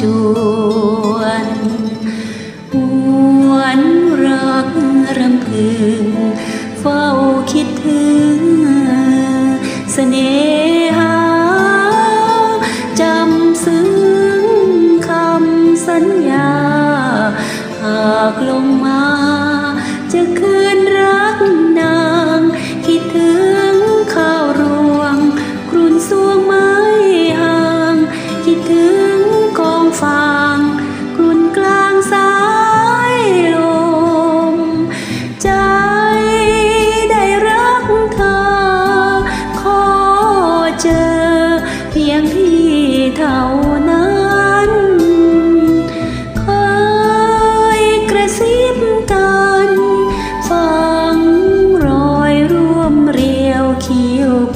จวนหวนรักรำพึง เฝ้าคิดถึงเสน่หาจำซึ้งคำสัญญา หากลงมาจะคื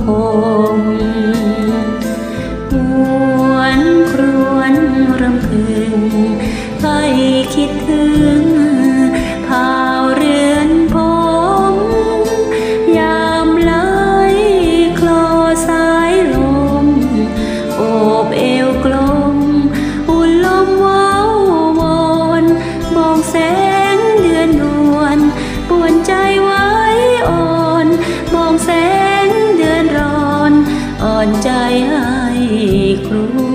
คงหวนครวนรำพึงไปคิดถึง อนใจให้ครู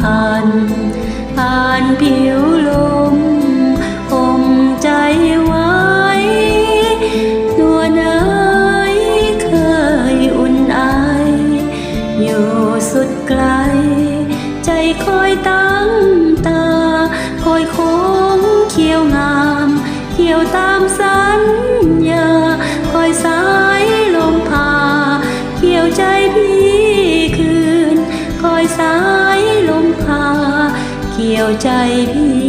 ผ่านผ่านผิวลมอมใจไว้นวลเอยเคยอุ่นอายอยู่สุดไกล ใจคอยตั้งตา คอยคงเขียวงาม เขียวตามสัญญา คอยสาียวใจพี่